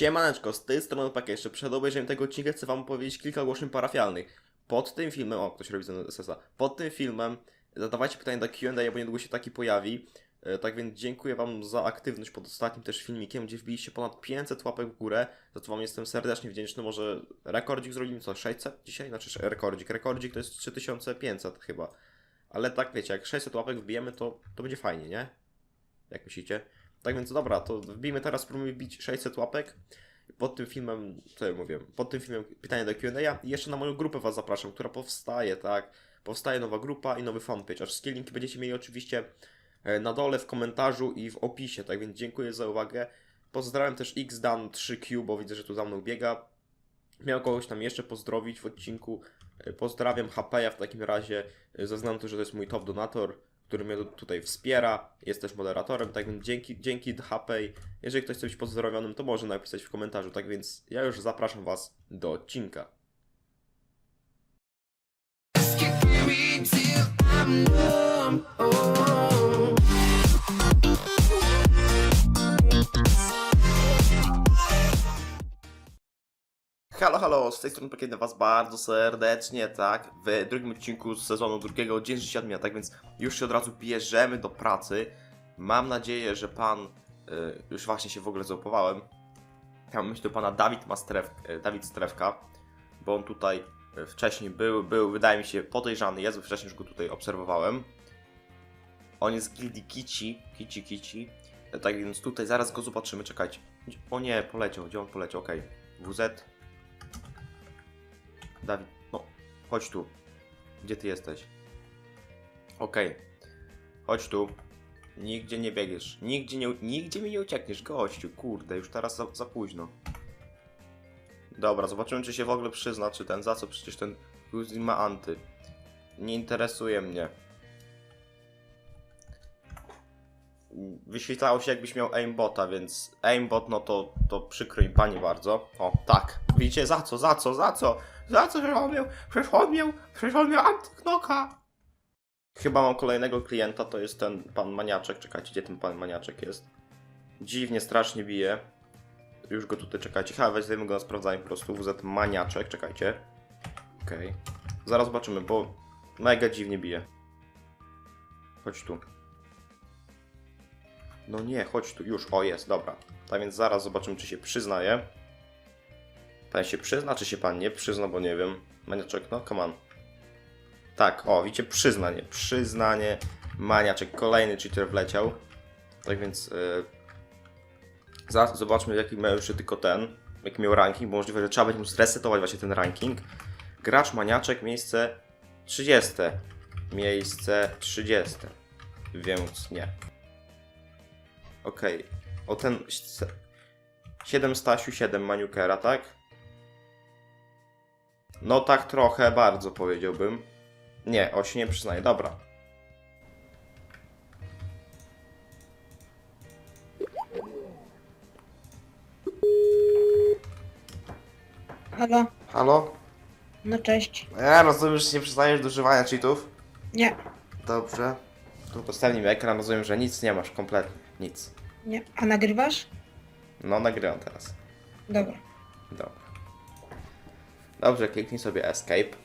Siemaneczko, z tej strony Pakę. Jeszcze przed obejrzeniem tego odcinka chcę wam powiedzieć kilka ogłoszeń parafialnych. Pod tym filmem, o, ktoś robi ze SS-a. Pod tym filmem zadawajcie pytania do Q&A, bo niedługo się taki pojawi. E, Tak więc dziękuję wam za aktywność pod ostatnim też filmikiem, gdzie wbiliście ponad 500 łapek w górę. Za to wam jestem serdecznie wdzięczny. Może rekordzik zrobimy co, 600 dzisiaj? Znaczy rekordzik. Rekordzik to jest 3500 chyba. Ale tak wiecie, jak 600 łapek wbijemy, to, to będzie fajnie, nie? Jak myślicie? Tak więc dobra, to wbijmy teraz, spróbujmy bić 600 łapek. Pod tym filmem, co ja mówię, pod tym filmem pytania do Q&A i jeszcze na moją grupę Was zapraszam, która powstaje, tak? Powstaje nowa grupa i nowy fanpage, a wszystkie linki będziecie mieli oczywiście e, na dole w komentarzu i w opisie, tak więc dziękuję za uwagę. Pozdrawiam też xdan3q, bo widzę, że tu za mną biega. Miał kogoś tam jeszcze pozdrowić w odcinku. E, Pozdrawiam HP'a w takim razie. E, Zaznam to, że to jest mój top donator, który mnie tu- tutaj wspiera. Jest też moderatorem, tak więc dzięki, dzięki HP. Jeżeli ktoś chce być pozdrowionym, to może napisać w komentarzu. Tak więc ja już zapraszam Was do odcinka. I'm numb. Oh. Halo, halo, z tej strony Pakiet Was bardzo serdecznie, tak, w drugim odcinku z sezonu drugiego Dzień Życia Dnia, tak więc już się od razu bierzemy do pracy. Mam nadzieję, że Pan, y, już właśnie się w ogóle zaopowałem, ja mam myśl do Pana Dawid Mastref, y, Dawid Strefka, bo on tutaj y, wcześniej był, był, wydaje mi się, podejrzany bo wcześniej już go tutaj obserwowałem. On jest z gildii Kici, Kici, Kici, Y, tak więc tutaj zaraz go zobaczymy, czekajcie. O nie, poleciał, gdzie on poleciał, okej. WZ, Dawid, no, chodź tu. Gdzie ty jesteś? Okej. Chodź tu. Nigdzie nie biegniesz. Nigdzie, nie, nigdzie mi nie uciekniesz, gościu. Kurde, już teraz za, za późno. Dobra, zobaczymy, czy się w ogóle przyzna, czy ten, za co przecież ten Kuzin ma anty. Nie interesuje mnie. Wyświetlało się, jakbyś miał aimbota, więc aimbot, no to, to przykro mi pani bardzo. O, tak. Widzicie, za co, za co, za co? Za co, że on miał, przecież on miał, przecież on miał antyknoka. Chyba mam kolejnego klienta, to jest ten pan maniaczek. Czekajcie, gdzie ten pan maniaczek jest? Dziwnie, strasznie bije. Już go tutaj czekajcie. Chyba weźmiemy go na sprawdzanie po prostu. WZ maniaczek, czekajcie. Okej. Zaraz zobaczymy, bo mega dziwnie bije. Chodź tu. No nie, chodź tu, już, o jest, dobra. Tak więc zaraz zobaczymy, czy się przyznaje. Pan się przyzna, czy się pan nie przyzna, bo nie wiem. Maniaczek, no, come on. Tak, o, widzicie, przyznanie, przyznanie. Maniaczek, kolejny cheater wleciał. Tak więc yy, zaraz zobaczmy, jaki miał jeszcze tylko ten, jaki miał ranking, bo możliwe, że trzeba będzie mu zresetować właśnie ten ranking. Gracz Maniaczek, miejsce 30. Miejsce 30. Więc nie. Okej. O ten. 7 Stasiu, 7 Maniukera, tak? No tak trochę, bardzo powiedziałbym. Nie, o się nie przyznaję, dobra. Halo, Halo? no cześć. Ja rozumiem, że się nie przyznajesz do używania cheatów. Nie, Dobrze. Tu mi ekran, rozumiem, że nic nie masz, kompletnie. Nic. nie. A nagrywasz? No, nagrywam teraz. Dobra. Dobra. Dobrze, kliknij sobie Escape.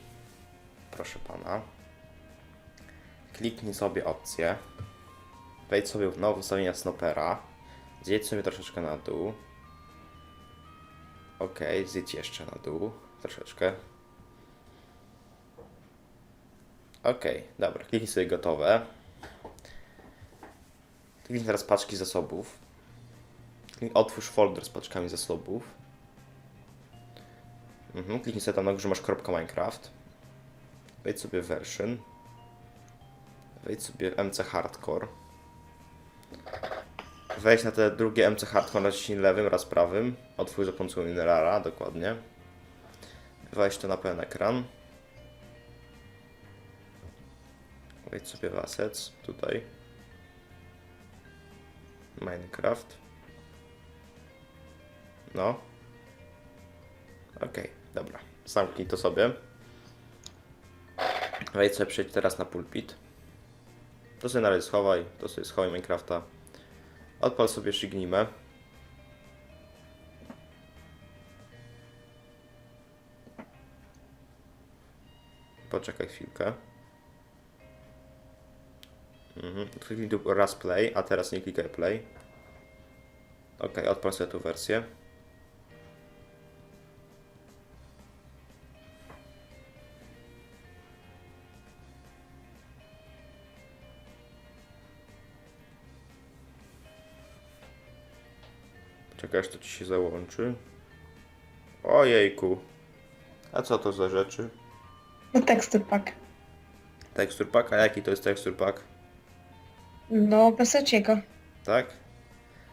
Proszę pana. Kliknij sobie opcję. Wejdź sobie w nowe ustawienia snopera. Zjedź sobie troszeczkę na dół. Ok, zjedź jeszcze na dół. Troszeczkę. Ok, dobra. Kliknij sobie gotowe. Kliknij teraz paczki zasobów. Otwórz folder z paczkami zasobów. Mhm, kliknij sobie tam na górze masz kropka Minecraft. Wejdź sobie w version. Wejdź sobie w MC Hardcore. Wejdź na te drugie MC Hardcore, naciśnij lewym raz prawym. Otwórz za pomocą Minerala, dokładnie. Wejdź to na pełen ekran. Wejdź sobie w Assets, tutaj. Minecraft. No. Okej, okay, dobra. Zamknij to sobie. Wejdź sobie przejdź teraz na pulpit. To sobie na razie schowaj, to sobie schowaj Minecrafta. Odpal sobie Shignimę. Poczekaj chwilkę. Mhm. Kliknij tu raz play, a teraz nie klikaj play. Ok, odpal sobie tu wersję. Czekaj, aż to ci się załączy. Ojejku. A co to za rzeczy? No tekstur pack. Tekstur pack? A jaki to jest tekstur pack? Do Pesaciego. Tak?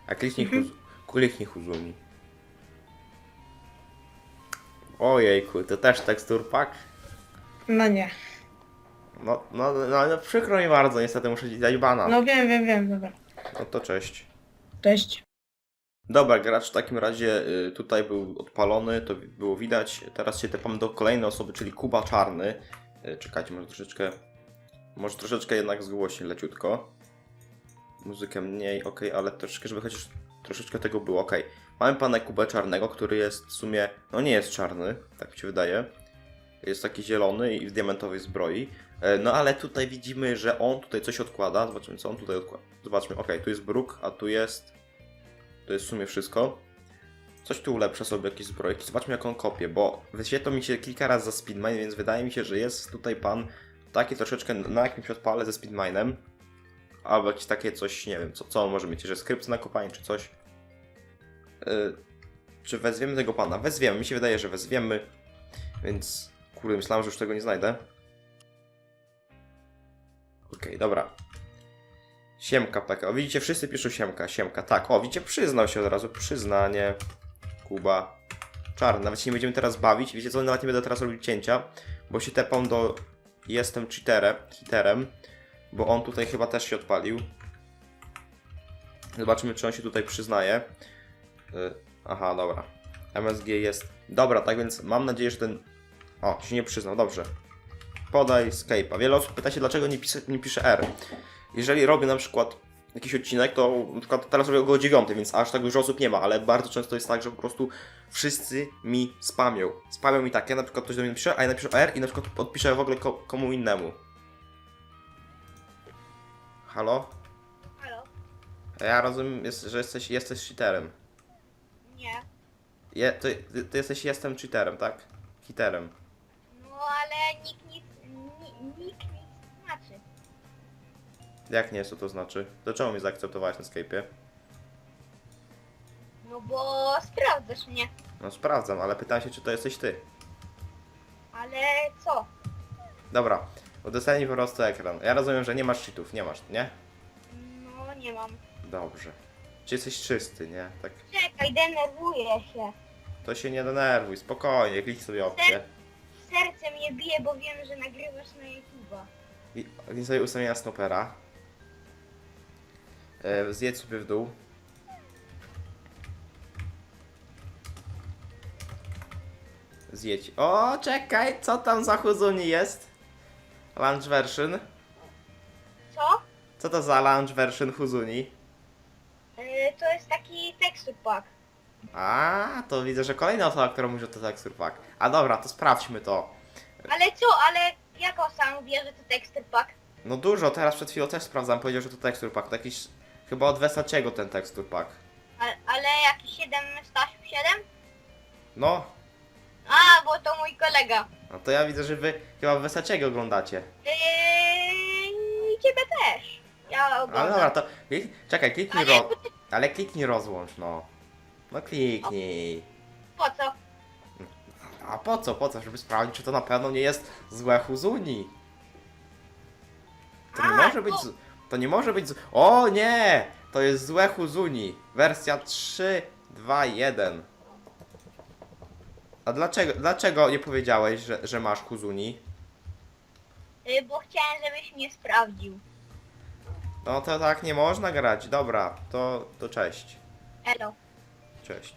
A kliknij, Mhm. kliknij Huzumi. Ojejku, to też tekstur pack? No nie. No, no, no, no przykro mi bardzo, niestety muszę ci dać bana. No, No wiem, wiem, wiem, dobra. to cześć. Cześć. Dobra, gracz w takim razie y, tutaj był odpalony, to było widać. Teraz się tepam do kolejnej osoby, czyli Kuba Czarny. Y, Czekajcie, może troszeczkę, może troszeczkę jednak zgłośnię leciutko. Muzykę mniej, ok, ale troszeczkę, żeby chociaż troszeczkę tego było, ok. Mamy pana Kubę Czarnego, który jest w sumie, no nie jest czarny, tak mi się wydaje. Jest taki zielony i w diamentowej zbroi. E, No ale tutaj widzimy, że on tutaj coś odkłada. Zobaczymy, co on tutaj odkłada. Zobaczmy, ok, tu jest bruk, a tu jest to jest w sumie wszystko. Coś tu ulepszę sobie, jakieś zbrojki. Zobaczmy jak on kopie, bo wyświetla mi się kilka razy za speedmine, więc wydaje mi się, że jest tutaj pan taki troszeczkę na jakimś odpale ze speedminem. Albo jakieś takie coś, nie wiem, co, co on może mieć, że skrypt na kopanie czy coś. Yy, czy wezwiemy tego pana? Wezwiemy, mi się wydaje, że wezwiemy. Więc, kurde, myślałem, że już tego nie znajdę. Okej, dobra. Siemka PK. O, widzicie, wszyscy piszą siemka, siemka. Tak, o, widzicie, przyznał się od razu. Przyznanie. Kuba. Czarny. Nawet się nie będziemy teraz bawić. Wiecie co, nawet nie będę teraz robił cięcia, bo się tepam do... Jestem cheaterem, hiterem, bo on tutaj chyba też się odpalił. Zobaczymy, czy on się tutaj przyznaje. Y, Aha, dobra. MSG jest... Dobra, tak więc mam nadzieję, że ten... O, się nie przyznał, dobrze. Podaj Skype'a. Wiele osób pyta się, dlaczego nie, pisze, nie pisze R jeżeli robię na przykład jakiś odcinek, to na przykład teraz robię go o 9, więc aż tak dużo osób nie ma, ale bardzo często jest tak, że po prostu wszyscy mi spamią. Spamią mi tak, ja na przykład ktoś do mnie napisze, a ja napiszę R i na przykład odpiszę w ogóle ko komu innemu. Halo? Halo? Ja rozumiem, jest, że jesteś, jesteś cheaterem. Nie. Je, ty, ty, ty jesteś jestem cheaterem, tak? Cheaterem. No ale nikt nic, ni, nikt nic nie znaczy. Jak nie, co to znaczy? To czemu mnie zaakceptowałeś na Skype'ie? No bo sprawdzasz mnie. No sprawdzam, ale pytam się, czy to jesteś ty. Ale co? Dobra, mi po prostu ekran. Ja rozumiem, że nie masz cheatów, nie masz, nie? No nie mam. Dobrze. Czy jesteś czysty, nie? Tak. Czekaj, denerwuję się. To się nie denerwuj, spokojnie, kliknij sobie opcję. Serce mnie bije, bo wiem, że nagrywasz na YouTube'a. I sobie ustawienia snopera. E, zjedź sobie w dół. Zjedź. O, czekaj, co tam za Huzuni jest? Launch version. Co? Co to za launch version Huzuni? Yy, to jest taki tekstur pack. A, to widzę, że kolejna osoba, która mówi, że to tekstur pack. A dobra, to sprawdźmy to. Ale co? Ale jak on sam wie, że to tekstur pack? No dużo, teraz przed chwilą też sprawdzam, powiedział, że to tekstur pack. To jakiś, chyba od Wesaciego ten tekstur pack. A, ale jakiś 7 Stasiu 7? No, A, bo to mój kolega. no to ja widzę, że wy chyba Wesaciego oglądacie. Yy, i ciebie też. Ja Ale oglądam. dobra, to klik, czekaj, kliknij Ale ro... Ale kliknij rozłącz, no. No kliknij. po co? A po co, po co, żeby sprawdzić, czy to na pewno nie jest złe Huzuni? To nie A, może być. to- z- To nie może być. z- O nie! To jest złe Huzuni. Wersja 3, 2, 1. A dlaczego, dlaczego nie powiedziałeś, że, że masz Huzuni? Yy, bo chciałem, żebyś mnie sprawdził. No to tak nie można grać. Dobra, to, to cześć. Elo. Cześć.